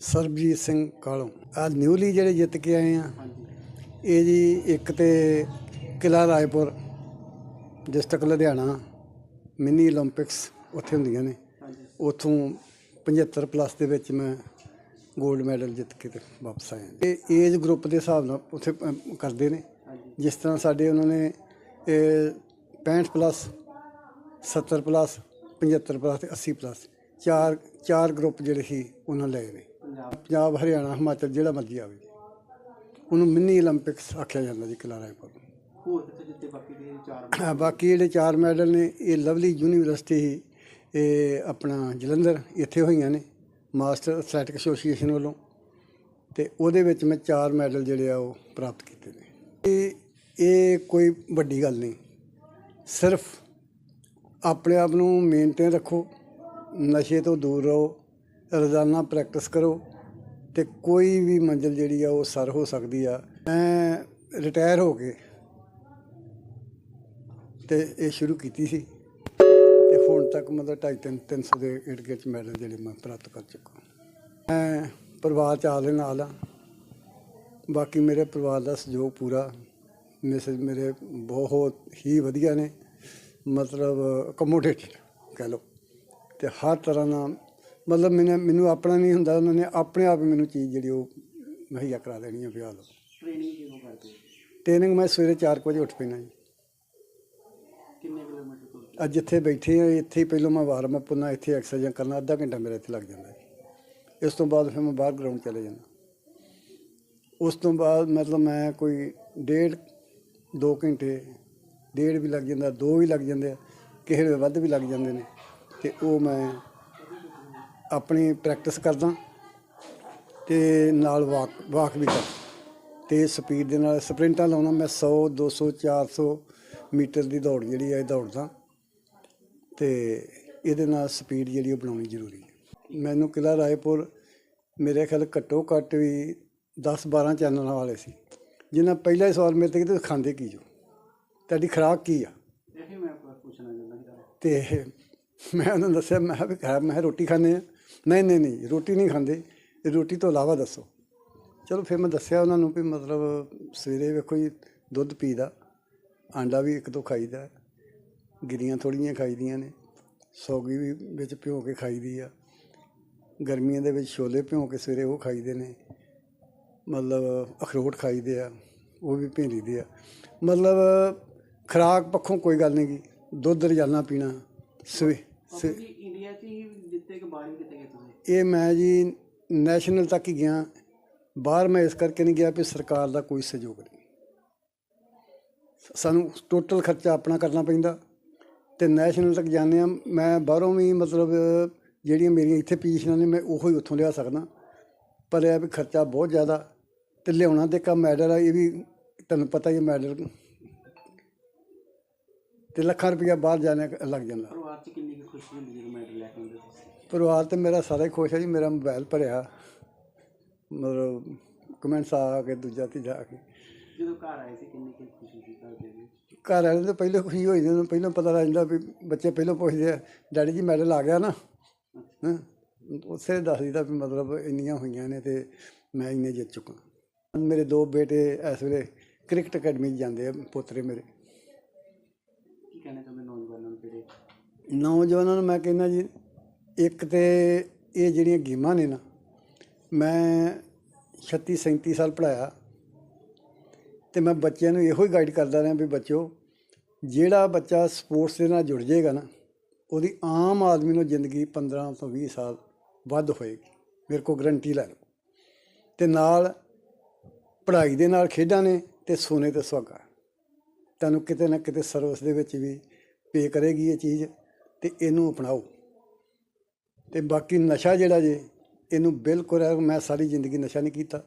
ਸਰਬਜੀਤ ਸਿੰਘ ਕਾਲੋਂ। ਆ ਨਿਊਲੀ ਜਿਹੜੇ ਜਿੱਤ ਕੇ ਆਏ ਆ, ਇਹ ਜੀ ਇੱਕ ਤੇ ਕਿਲਾ ਰਾਏਪੁਰ, ਡਿਸਟ੍ਰਿਕਟ ਲੁਧਿਆਣਾ, ਮਿੰਨੀ 올림픽ਸ ਉੱਥੇ ਹੁੰਦੀਆਂ ਨੇ। ਉਥੋਂ 75 ਪਲੱਸ ਦੇ ਵਿੱਚ ਮੈਂ 골ਡ ਮੈਡਲ ਜਿੱਤ ਕੇ ਤੇ ਵਾਪਸ ਆਇਆ। ਇਹ ਏਜ ਗਰੁੱਪ ਦੇ ਹਿਸਾਬ ਨਾਲ ਉੱਥੇ ਕਰਦੇ ਨੇ। ਜਿਸ ਤਰ੍ਹਾਂ ਸਾਡੇ ਉਹਨਾਂ ਨੇ 65 ਪਲੱਸ 70 ਪਲੱਸ 75 ਪਲੱਸ ਤੇ 80 ਪਲੱਸ, ਚਾਰ ਚਾਰ ਗਰੁੱਪ ਜਿਹੜੇ ਸੀ, ਉਹਨਾਂ ਲਏ ਨੇ। ਪੰਜਾਬ ਹਰਿਆਣਾ ਹਿਮਾਚਲ ਜਿਹੜਾ ਮਰਜ਼ੀ ਆਵੇ। ਉਹਨੂੰ ਮਿੰਨੀ 올림픽ਸ ਆਖਿਆ ਜਾਂਦਾ ਜੀ ਕਿਲਾ ਰਾਏਪੁਰ। ਹੋਰ ਬਾਕੀ ਜਿਹੜੇ ਚਾਰ ਮੈਡਲ ਨੇ ਇਹ ਲਵਲੀ ਯੂਨੀਵਰਸਿਟੀ ਇਹ ਆਪਣਾ ਜਲੰਧਰ ਇੱਥੇ ਹੋਈਆਂ ਨੇ ਮਾਸਟਰ ਐਥਲੈਟਿਕ ਐਸੋਸੀਏਸ਼ਨ ਵੱਲੋਂ। ਤੇ ਉਹਦੇ ਵਿੱਚ ਮੈਂ ਚਾਰ ਮੈਡਲ ਜਿਹੜੇ ਆ ਉਹ ਪ੍ਰਾਪਤ ਕੀਤੇ ਨੇ। ਇਹ ਇਹ ਕੋਈ ਵੱਡੀ ਗੱਲ ਨਹੀਂ। ਸਿਰਫ ਆਪਣੇ ਆਪ ਨੂੰ ਮੇਨਟੇਨ ਰੱਖੋ ਨਸ਼ੇ ਤੋਂ ਦੂਰ ਰਹੋ ਰੋਜ਼ਾਨਾ ਪ੍ਰੈਕਟਿਸ ਕਰੋ ਤੇ ਕੋਈ ਵੀ ਮੰਜ਼ਿਲ ਜਿਹੜੀ ਆ ਉਹ ਸਰ ਹੋ ਸਕਦੀ ਆ। ਮੈਂ ਰਿਟਾਇਰ ਹੋ ਕੇ ਤੇ ਇਹ ਸ਼ੁਰੂ ਕੀਤੀ ਸੀ। ਤੇ ਹੁਣ ਤੱਕ ਮਤਲਬ ਢਾਈ ਤਿੰਨ 300 ਦੇ ਇਰਦ ਗਿਰਦ ਮੈਡਲ ਜਿਹੜੇ ਮੈਂ ਪ੍ਰਾਪਤ ਕਰ ਚੁੱਕਾ ਮੈਂ ਪਰਿਵਾਰ ਚ ਆਲੇ ਨਾਲ ਆ। ਬਾਕੀ ਮੇਰੇ ਪਰਿਵਾਰ ਦਾ ਸਹਿਯੋਗ ਪੂਰਾ। ਮਿਸਿਸ ਮੇਰੇ ਬਹੁਤ ਹੀ ਵਧੀਆ ਨੇ। ਮਤਲਬ ਅਕਮੋਡੇਟਡ ਕਹਿ ਲਓ। ਤੇ ਹਰ ਤਰ੍ਹਾਂ ਨਾਲ ਮਤਲਬ ਮੈਨੂੰ ਮੈਨੂੰ ਆਪਣਾ ਨਹੀਂ ਹੁੰਦਾ ਉਹਨਾਂ ਨੇ ਆਪਣੇ ਆਪ ਹੀ ਮੈਨੂੰ ਚੀਜ਼ ਜਿਹੜੀ ਉਹ ਮੁਹੱਈਆ ਕਰਾ ਦੇਣੀ ਹੈ ਵਿਆਹ ਲਓ ਟ੍ਰੇਨਿੰਗ ਕਿਉਂ ਕਰਦੇ ਹੋ? ਟ੍ਰੇਨਿੰਗ ਮੈਂ ਸਵੇਰੇ 4 ਵਜੇ ਉੱਠ ਪੈਣਾ ਜੀ। ਕਿੰਨੇ ਕਿਲੋਮੀਟਰ ਤੁਰਦੇ ਅੱਜ ਜਿੱਥੇ ਬੈਠੇ ਆ ਇੱਥੇ ਹੀ ਪਹਿਲਾਂ ਮੈਂ ਵਾਰਮ ਅਪ ਨਾ ਇੱਥੇ ਐਕਸਰਸਾਈਜ਼ ਕਰਨਾ ਅੱਧਾ ਘੰਟਾ ਮੇਰਾ ਇੱਥੇ ਲੱਗ ਜਾਂਦਾ ਜੀ। ਇਸ ਤੋਂ ਬਾਅਦ ਫਿਰ ਮੈਂ ਬਾਹਰ ਗਰਾਊਂਡ ਚਲੇ ਜਾਂਦਾ। ਉਸ ਤੋਂ ਬਾਅਦ ਮਤਲਬ ਮੈਂ ਕੋਈ ਡੇਢ 2 ਘੰਟੇ ਡੇਢ ਵੀ ਲੱਗ ਜਾਂਦਾ ਦੋ ਵੀ ਲੱਗ ਜਾਂਦੇ ਆ ਕਿਸੇ ਵੇਲੇ ਵੱਧ ਵੀ ਲੱਗ ਜਾਂਦੇ ਨੇ। ਤੇ ਉਹ ਮੈਂ ਆਪਣੀ ਪ੍ਰੈਕਟਿਸ ਕਰਦਾ ਤੇ ਨਾਲ ਵਾਕ ਵਾਕ ਵੀ ਕਰਦਾ। ਤੇ ਸਪੀਡ ਦੇ ਨਾਲ ਸਪ੍ਰਿੰਟਾਂ ਲਾਉਣਾ ਮੈਂ 100 200 400 ਮੀਟਰ ਦੀ ਦੌੜ ਜਿਹੜੀ ਹੈ ਦੌੜਦਾ। ਤੇ ਇਹਦੇ ਨਾਲ ਸਪੀਡ ਜਿਹੜੀ ਉਹ ਬਣਾਉਣੀ ਜ਼ਰੂਰੀ ਹੈ। ਮੈਨੂੰ ਕਿਲਾ ਰਾਏਪੁਰ ਮੇਰੇ ਖਿਆਲ ਘੱਟੋ ਘੱਟ ਵੀ 10 12 ਚੈਨਲਾਂ ਵਾਲੇ ਸੀ। ਜਿਨ੍ਹਾਂ ਪਹਿਲਾ ਹੀ ਸਵਾਲ ਮੇਰੇ ਤੇ ਕਿ ਖਾਂਦੇ ਕੀ ਜੋ? ਤੁਹਾਡੀ ਖੁਰਾਕ ਕੀ ਆ? ਇਹ ਮੈਂ ਪੁੱਛਣਾ ਚਾਹੁੰਦਾ। ਤੇ ਮੈਂ ਉਹਨਾਂ ਨੂੰ ਦੱਸਿਆ ਮੈਂ ਕਿਹਾ ਵੀ ਖਾ ਮੈਂ ਰੋਟੀ ਖਾਂਦੇ ਆ। ਨਹੀਂ ਨਹੀਂ ਨਹੀਂ, ਰੋਟੀ ਨਹੀਂ ਖਾਂਦੇ। ਰੋਟੀ ਤੋਂ ਇਲਾਵਾ ਦੱਸੋ। ਚਲੋ ਫਿਰ ਮੈਂ ਦੱਸਿਆ ਉਹਨਾਂ ਨੂੰ ਵੀ ਮਤਲਬ ਸਵੇਰੇ ਵੇਖੋ ਜੀ, ਦੁੱਧ ਪੀਦਾ, ਆਂਡਾ ਵੀ ਇੱਕ ਦੋ ਖਾਈਦਾ, ਗਿਰੀਆਂ ਥੋੜੀਆਂ ਖਾਈਦੀਆਂ ਨੇ, ਸੌਗੀ ਵੀ ਵਿੱਚ ਭਿਓ ਕੇ ਖਾਈਦੀ ਆ, ਗਰਮੀਆਂ ਦੇ ਵਿੱਚ ਛੋਲੇ ਭਿਓ ਕੇ ਸਵੇਰੇ ਉਹ ਖਾਈਦੇ ਨੇ, ਮਤਲਬ ਅਖਰੋਟ ਖਾਈਦੇ ਆ, ਉਹ ਵੀ ਭੇਂਦੀ ਆ। ਮਤਲਬ ਖੁਰਾਕ ਪੱਖੋਂ ਕੋਈ ਗੱਲ ਨਹੀਂ ਗੀ, ਦੁੱਧ ਰੋਜ਼ਾਨਾ ਪੀਣਾ, ਸਵੇ ਬਾਪੂ ਜੀ ਇੰਡੀਆ 'ਚ ਹੀ ਜਿੱਤੇ ਕਿ ਬਾਹਰ ਵੀ ਕਿਤੇ ਗਏ ਤੁਸੀਂ? ਇਹ ਮੈਂ ਜੀ ਨੈਸ਼ਨਲ ਤੱਕ ਹੀ ਗਿਆ। ਬਾਹਰ ਮੈਂ ਇਸ ਕਰਕੇ ਨਹੀਂ ਗਿਆ ਵੀ ਸਰਕਾਰ ਦਾ ਕੋਈ ਸਹਿਯੋਗ ਨਹੀਂ। ਸਾਨੂੰ ਟੋਟਲ ਖਰਚਾ ਆਪਣਾ ਕਰਨਾ ਪੈਂਦਾ ਤੇ ਨੈਸ਼ਨਲ ਤੱਕ ਜਾਂਦੇ ਆ ਮੈਂ ਬਾਹਰੋਂ ਵੀ ਮਤਲਬ ਜਿਹੜੀਆਂ ਮੇਰੀਆਂ ਇੱਥੇ ਪੋਜੀਸ਼ਨਾਂ ਨੇ ਮੈਂ ਉਹੋ ਹੀ ਉੱਥੋਂ ਲਿਆ ਸਕਦਾ। ਪਰ ਇਹ ਆ ਵੀ ਖਰਚਾ ਬਹੁਤ ਜ਼ਿਆਦਾ ਤੇ ਲਿਆਉਣਾ ਤੇ ਕੰਮ ਮੈਡਲ ਆ ਇਹ ਵੀ ਤੁਹਾਨੂੰ ਪਤਾ ਹੀ ਹੈ ਮੈਡਲ ਤੇ ਲੱਖਾਂ ਰੁਪਇਆ ਬਾਹਰ ਜਾਣੇ ਲੱਗ ਜਾਂਦਾ। ਪਰਿਵਾਰ 'ਚ ਕਿੰਨੀ ਕੁ ਖੁਸ਼ੀ ਹੁੰਦੀ ਜਦੋਂ ਮੈਡਲ ਲੈ ਕੇ ਆਉਂਦੇ ਤੁਸੀਂ? ਪਰਿਵਾਰ ਤੇ ਮੇਰਾ ਸਾਰਾ ਹੀ ਖੁਸ਼ ਹੈ ਜੀ ਮੇਰਾ ਮੋਬਾਈਲ ਭਰਿਆ। ਮਤਲਬ ਕਮੈਂਟਸ ਆ ਕੇ ਦੂਜਾ ਤੀਜਾ ਆ ਕੇ। ਜਦੋਂ ਘਰ ਆਏ ਸੀ ਕਿੰਨੀ ਕੁ ਖੁਸ਼ੀ ਸੀ ਘਰ ਦੇ ਵਿੱਚ? ਘਰ ਵਾਲਿਆਂ ਤੋਂ ਪਹਿਲਾਂ ਖੁਸ਼ੀ ਹੋਈ ਜਦੋਂ ਪਹਿਲਾਂ ਪਤਾ ਲੱਗ ਜਾਂਦਾ ਵੀ ਬੱਚੇ ਪਹਿਲਾਂ ਪੁੱਛਦੇ ਆ ਡੈਡੀ ਜੀ ਮੈਡਲ ਆ ਗਿਆ ਨਾ? ਹਾਂ? ਉਸੇ ਦੱਸ ਦਿੰਦਾ ਵੀ ਮਤਲਬ ਇੰਨੀਆਂ ਹੋਈਆਂ ਨੇ ਤੇ ਮੈਂ ਇੰਨੇ ਜਿੱਤ ਚੁੱਕਾ। ਮੇਰੇ ਦੋ ਬੇਟੇ ਇਸ ਵੇਲੇ ਕ੍ਰਿਕਟ ਅਕੈਡਮੀ 'ਚ ਜਾਂਦੇ ਆ ਪੋਤਰੇ ਮੇਰੇ। ਕੀ ਕਹਿਣਾ ਚਾਹੁੰਦੇ ਨੌਜਵਾਨਾਂ ਨੂੰ ਜਿਹੜੇ ਨੌਜਵਾਨਾਂ ਨੂੰ ਮੈਂ ਕਹਿੰਦਾ ਜੀ, ਇੱਕ ਤਾਂ ਇਹ ਜਿਹੜੀਆਂ ਗੇਮਾਂ ਨੇ ਨਾ, ਮੈਂ 36 37 ਸਾਲ ਪੜ੍ਹਾਇਆ ਅਤੇ ਮੈਂ ਬੱਚਿਆਂ ਨੂੰ ਇਹੋ ਹੀ ਗਾਈਡ ਕਰਦਾ ਰਿਹਾ ਵੀ ਬੱਚਿਓ, ਜਿਹੜਾ ਬੱਚਾ ਸਪੋਰਟਸ ਦੇ ਨਾਲ ਜੁੜ ਜਾਏਗਾ ਨਾ, ਉਹਦੀ ਆਮ ਆਦਮੀ ਨੂੰ ਜ਼ਿੰਦਗੀ 15 ਤੋਂ 20 ਸਾਲ ਵੱਧ ਹੋਏਗੀ, ਮੇਰੇ ਕੋਲ ਗਰੰਟੀ ਲੈ ਲਓ। ਤੇ ਨਾਲ ਪੜ੍ਹਾਈ ਦੇ ਨਾਲ ਖੇਡਾਂ ਨੇ ਤੇ ਸੋਨੇ ਤੇ ਸੁਹਾਗਾ। ਤੁਹਾਨੂੰ ਕਿਤੇ ਨਾ ਕਿਤੇ ਸਰਵਿਸ ਦੇ ਵਿੱਚ ਵੀ ਪੇ ਕਰੇਗੀ ਇਹ ਚੀਜ਼। ਤੇ ਇਹਨੂੰ ਅਪਣਾਓ। ਤੇ ਬਾਕੀ ਨਸ਼ਾ ਜਿਹੜਾ ਜੇ, ਇਹਨੂੰ ਬਿਲਕੁਲ ਮੈਂ ਸਾਰੀ ਜ਼ਿੰਦਗੀ ਨਸ਼ਾ ਨਹੀਂ ਕੀਤਾ।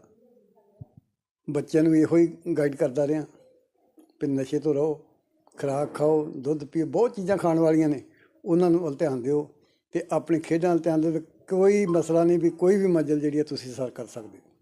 ਬੱਚਿਆਂ ਨੂੰ ਵੀ ਇਹੋ ਹੀ ਗਾਈਡ ਕਰਦਾ ਰਿਹਾ ਵੀ ਨਸ਼ੇ ਤੋਂ ਰਹੋ, ਖੁਰਾਕ ਖਾਓ, ਦੁੱਧ ਪੀਓ, ਬਹੁਤ ਚੀਜ਼ਾਂ ਖਾਣ ਵਾਲੀਆਂ ਨੇ, ਉਹਨਾਂ ਨੂੰ ਵੱਲ ਧਿਆਨ ਦਿਓ ਤੇ ਆਪਣੇ ਖੇਡਾਂ ਵੱਲ ਧਿਆਨ ਦਿਓ ਕੋਈ ਮਸਲਾ ਨਹੀਂ ਵੀ ਕੋਈ ਵੀ ਮੰਜ਼ਿਲ ਜਿਹੜੀ ਹੈ ਤੁਸੀਂ ਸਰ ਕਰ ਸਕਦੇ ਹੋ।